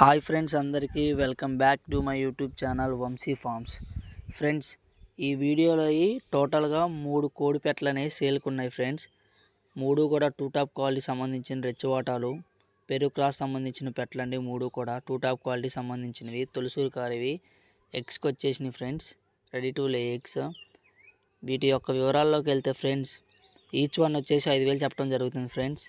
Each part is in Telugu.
హాయ్ ఫ్రెండ్స్ అందరికీ welcome back to my YouTube channel Vamsi farms. Friends ఈ వీడియోలో టోటల్గా మూడు కోడి పెట్టలు అనేవి సేల్కి ఉన్నాయి ఫ్రెండ్స్. మూడు కూడా టూ టాప్ క్వాలిటీ సంబంధించిన రెచ్చవాటాలు పెరుగు క్రాస్ సంబంధించిన పెట్టలండి మూడు కూడా టూ టాప్ క్వాలిటీ సంబంధించినవి తులసూరు కారివి ఎగ్స్కి వచ్చేసినాయి friends ready to lay eggs. వీటి యొక్క వివరాల్లోకి వెళ్తే ఫ్రెండ్స్ ఈచ్ వన్ వచ్చేసి ఐదు వేలు చెప్పడం జరుగుతుంది ఫ్రెండ్స్.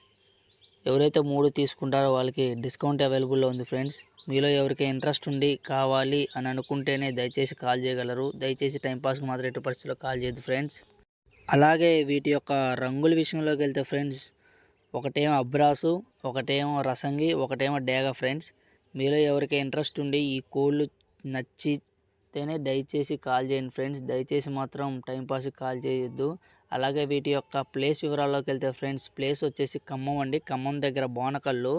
ఎవరైతే మూడు తీసుకుంటారో వాళ్ళకి డిస్కౌంట్ అవైలబుల్లో ఉంది ఫ్రెండ్స్ మీలో ఎవరికి ఇంట్రెస్ట్ ఉండి కావాలి అని అనుకుంటేనే దయచేసి కాల్ చేయగలరు. దయచేసి టైంపాస్కి మాత్రం ఎటు పరిస్థితుల్లో కాల్ చేయద్దు ఫ్రెండ్స్ అలాగే వీటి యొక్క రంగుల విషయంలోకి వెళ్తే ఫ్రెండ్స్ ఒకటేమో అబ్రాసు ఒకటేమో రసంగి ఒకటేమో డేగ ఫ్రెండ్స్ మీలో ఎవరికి ఇంట్రెస్ట్ ఉండి ఈ కోళ్ళు నచ్చితేనే దయచేసి కాల్ చేయండి ఫ్రెండ్స్ దయచేసి మాత్రం టైంపాస్కి కాల్ చేయొద్దు. అలాగే వీటి యొక్క ప్లేస్ వివరాల్లోకి వెళ్తే ఫ్రెండ్స్ ప్లేస్ వచ్చేసి ఖమ్మం అండి. ఖమ్మం దగ్గర బోనకల్లు.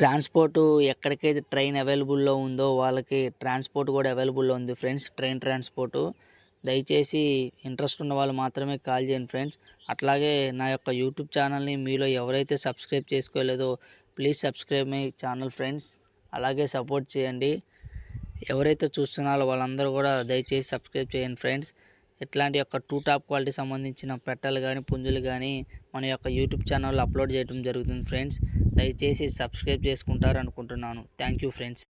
ట్రాన్స్పోర్ట్ ఎక్కడికైతే ట్రైన్ అవైలబుల్లో ఉందో వాళ్ళకి ట్రాన్స్పోర్ట్ కూడా అవైలబుల్లో ఉంది ఫ్రెండ్స్ ట్రైన్ ట్రాన్స్పోర్ట్ దయచేసి ఇంట్రెస్ట్ ఉన్న వాళ్ళు మాత్రమే కాల్ చేయండి ఫ్రెండ్స్ అట్లాగే నా యొక్క యూట్యూబ్ ఛానల్ని మీలో ఎవరైతే subscribe చేసుకోలేదో please subscribe my channel friends అలాగే సపోర్ట్ చేయండి. ఎవరైతే చూస్తున్నారో వాళ్ళందరూ కూడా దయచేసి సబ్స్క్రైబ్ చేయండి ఫ్రెండ్స్ ఇట్లాంటి యొక్క టూ టాప్ క్వాలిటీ సంబంధించిన పెట్టలు కానీ పుంజులు కానీ మన యొక్క యూట్యూబ్ ఛానల్లో అప్లోడ్ చేయడం జరుగుతుంది ఫ్రెండ్స్. దయచేసి సబ్స్క్రైబ్ చేసుకుంటారు అనుకుంటున్నాను థ్యాంక్ యూ ఫ్రెండ్స్.